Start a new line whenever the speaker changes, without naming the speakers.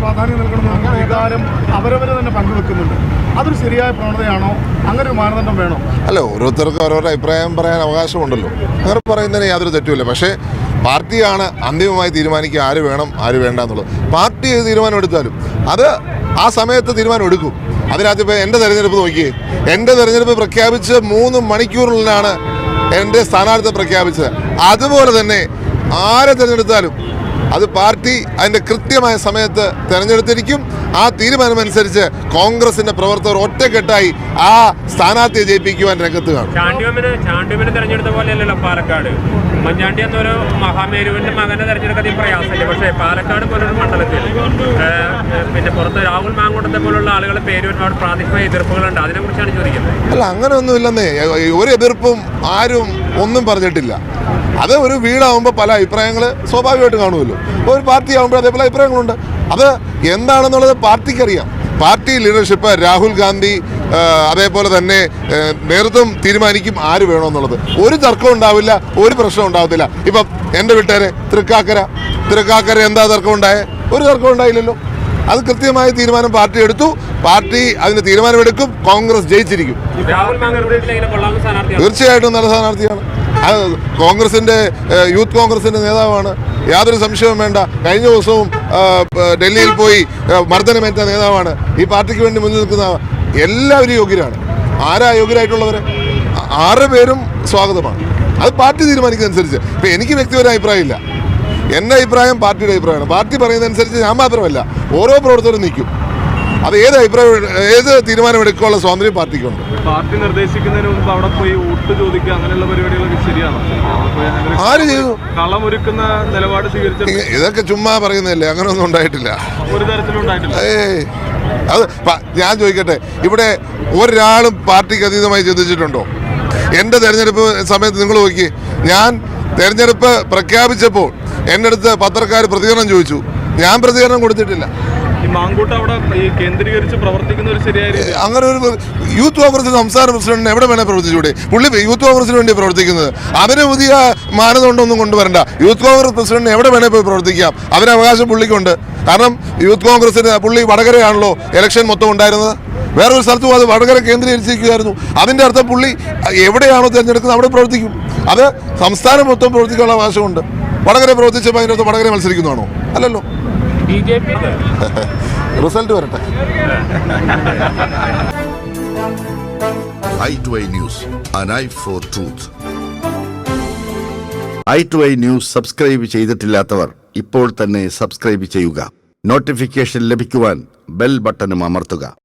പ്രാധാന്യം നൽകണമെന്ന വികാരം അവരവർ തന്നെ പങ്കുവെക്കുന്നുണ്ട്. അതൊരു ശരിയായ പ്രവണതയാണോ? അങ്ങനെ ഒരു മാനദണ്ഡം വേണോ?
അല്ല ഓരോരുത്തർക്കും ഓരോരുടെ അഭിപ്രായം പറയാൻ അവകാശമുണ്ടല്ലോ. അങ്ങനെ പറയുന്നതിന് യാതൊരു തെറ്റുമില്ല. പക്ഷേ പാർട്ടിയാണ് അന്തിമമായി തീരുമാനിക്കുക ആര് വേണം ആര് വേണ്ട എന്നുള്ളത്. പാർട്ടി ഏത് തീരുമാനം എടുത്താലും അത് ആ സമയത്ത് തീരുമാനം എടുക്കും. അതിനകത്ത് ഇപ്പോൾ എന്റെ തെരഞ്ഞെടുപ്പ് നോക്കിയേ. എന്റെ തെരഞ്ഞെടുപ്പ് പ്രഖ്യാപിച്ച് മൂന്ന് മണിക്കൂറിലാണ് എന്റെ സ്ഥാനാർത്ഥി പ്രഖ്യാപിച്ചത്. അതുപോലെ തന്നെ ആരെ തിരഞ്ഞെടുത്താലും അത് പാർട്ടി അതിന്റെ കൃത്യമായ സമയത്ത് തിരഞ്ഞെടുത്തിരിക്കും. ആ തീരുമാനമനുസരിച്ച് കോൺഗ്രസിന്റെ പ്രവർത്തകർ ഒറ്റക്കെട്ടായി ആ സ്ഥാനാർത്ഥിയെ ജയിപ്പിക്കുവാൻ രംഗത്ത് കാണും.
ചാണ്ടിയമ്മന് ചാണ്ടിയമ്മന് തെരഞ്ഞെടുത്ത പോലെയല്ലല്ലോ പാലക്കാട്. ഉമ്മൻചാണ്ടി എന്നൊരു മഹാമേരുവിന്റെ മകനെ തെരഞ്ഞെടുക്കാൻ പ്രയാസമില്ല. പക്ഷേ പാലക്കാട് പോലൊരു മണ്ഡലത്തിൽ പിന്നെ പുറത്ത് രാഹുൽ മാങ്കൂട്ടത്തെ പോലുള്ള ആളുകളെ പേര് ഒരുപാട് പ്രാദേശിക എതിർപ്പുകളുണ്ട്. അതിനെക്കുറിച്ചാണ് ചോദിക്കുന്നത്.
അല്ല അങ്ങനെയൊന്നും ഇല്ലെന്നേ ഒരു എതിർപ്പും ആരും ഒന്നും പറഞ്ഞിട്ടില്ല. അത് ഒരു വീടാവുമ്പോൾ പല അഭിപ്രായങ്ങൾ സ്വാഭാവികമായിട്ട് കാണുമല്ലോ. ഒരു പാർട്ടി ആകുമ്പോൾ അതേപോലെ അഭിപ്രായങ്ങളുണ്ട്. അത് എന്താണെന്നുള്ളത് പാർട്ടിക്കറിയാം. പാർട്ടി ലീഡർഷിപ്പ് രാഹുൽ ഗാന്ധി അതേപോലെ തന്നെ നേതൃത്വം തീരുമാനിക്കും ആര് വേണമെന്നുള്ളത്. ഒരു തർക്കം ഉണ്ടാവില്ല ഒരു പ്രശ്നം ഉണ്ടാവത്തില്ല. ഇപ്പം എന്റെ വീട്ടുകാരെ തൃക്കാക്കര. തൃക്കാക്കര എന്താ തർക്കം ഉണ്ടായേ? ഒരു തർക്കം ഉണ്ടായില്ലല്ലോ. അത് കൃത്യമായ തീരുമാനം പാർട്ടി എടുത്തു. പാർട്ടി അതിന് തീരുമാനമെടുക്കും കോൺഗ്രസ് ജയിച്ചിരിക്കും. തീർച്ചയായിട്ടും നല്ല സ്ഥാനാർത്ഥിയാണ്. അത് കോൺഗ്രസിന്റെ യൂത്ത് കോൺഗ്രസിന്റെ നേതാവാണ്. യാതൊരു സംശയവും വേണ്ട. കഴിഞ്ഞ ദിവസവും ഡൽഹിയിൽ പോയി മർദ്ദനമേറ്റ നേതാവാണ്. ഈ പാർട്ടിക്ക് വേണ്ടി മുന്നിൽ നിൽക്കുന്ന എല്ലാവരും യോഗ്യരാണ്. ആരാ യോഗ്യരായിട്ടുള്ളവർ ആറ് പേരും സ്വാഗതമാണ്. അത് പാർട്ടി തീരുമാനിക്കുന്നതനുസരിച്ച്. ഇപ്പം എനിക്ക് വ്യക്തിപരമായ അഭിപ്രായമില്ല എന്റെ അഭിപ്രായം പാർട്ടിയുടെ അഭിപ്രായമാണ്. പാർട്ടി പറയുന്നതനുസരിച്ച് ഞാൻ മാത്രമല്ല ഓരോ പ്രവർത്തകരും നിൽക്കും. അത് ഏത് അഭിപ്രായം ഏത് തീരുമാനമെടുക്കാനുള്ള സ്വാതന്ത്ര്യം പാർട്ടിക്കുണ്ട്.
പാർട്ടി നിർദ്ദേശിക്കുന്നതിന് മുമ്പ് അവിടെ പോയി വോട്ട് ചോദിക്കുക അങ്ങനെയുള്ള പരിപാടികളൊക്കെ ശരിയാണ്?
ആര് ചെയ്തു?
കളമൊരുക്കുന്ന നിലപാട് സ്വീകരിച്ച
ഇ- ഇതൊക്കെ ചുമ്മാ പറയുന്നതല്ലേ? അങ്ങനെയൊന്നും ഉണ്ടായിട്ടില്ല.
ഒരു തരത്തിലും ഉണ്ടായിട്ടില്ല.
ഏയ്. അത് ഞാൻ ചോദിക്കട്ടെ ഇവിടെ ഒരാളും പാർട്ടിക്ക് അതീതമായി ചിന്തിച്ചിട്ടുണ്ടോ? എന്റെ തെരഞ്ഞെടുപ്പ് സമയത്ത് നിങ്ങൾ നോക്കി ഞാൻ തെരഞ്ഞെടുപ്പ് പ്രഖ്യാപിച്ചപ്പോൾ എന്റെ അടുത്ത് പത്രക്കാർ പ്രതികരണം ചോദിച്ചു. ഞാൻ പ്രതികരണം കൊടുത്തിട്ടില്ല.
മാങ്കൂട്ടം അവിടെ ഈ കേന്ദ്രീകരിച്ച് പ്രവർത്തിക്കുന്ന ഒരു ശരിയായ
അങ്ങനെ ഒരു യൂത്ത് കോൺഗ്രസ് സംസ്ഥാന പ്രസിഡന്റിന് എവിടെ വേണേൽ പ്രവർത്തിച്ചൂടെ? പുള്ളി യൂത്ത് കോൺഗ്രസിന് വേണ്ടി പ്രവർത്തിക്കുന്നത്. അവരെ പുതിയ മാനദണ്ഡമൊന്നും കൊണ്ടുവരണ്ട. യൂത്ത് കോൺഗ്രസ് പ്രസിഡന്റിന് എവിടെ വേണേൽ പോയി പ്രവർത്തിക്കാം. അവരെ അവകാശം പുള്ളിക്കുണ്ട്. കാരണം യൂത്ത് കോൺഗ്രസിന് പുള്ളി വടകരയാണല്ലോ ഇലക്ഷൻ മൊത്തം ഉണ്ടായിരുന്നത്. വേറൊരു സ്ഥലത്തും അത് വടകര കേന്ദ്രീകരിച്ചിരിക്കുകയായിരുന്നു അതിന്റെ അർത്ഥം പുള്ളി എവിടെയാണോ തിരഞ്ഞെടുക്കുന്നത് അവിടെ പ്രവർത്തിക്കും. അത് സംസ്ഥാനം മൊത്തം പ്രവർത്തിക്കാനുള്ള അവകാശമുണ്ട്. വടകര പ്രവർത്തിച്ചപ്പോൾ അതിന്റെ അടുത്ത് വടകര മത്സരിക്കുന്നതാണോ? അല്ലല്ലോ. റിസൾട്ട് വരട്ടെ.
Eye to eye news an eye for truth. Eye to eye news subscribe ചെയ്തിട്ടില്ലാത്തവർ ഇപ്പോൾ തന്നെ സബ്സ്ക്രൈബ് ചെയ്യുക. നോട്ടിഫിക്കേഷൻ ലഭിക്കുവാൻ ബെൽ ബട്ടണും അമർത്തുക.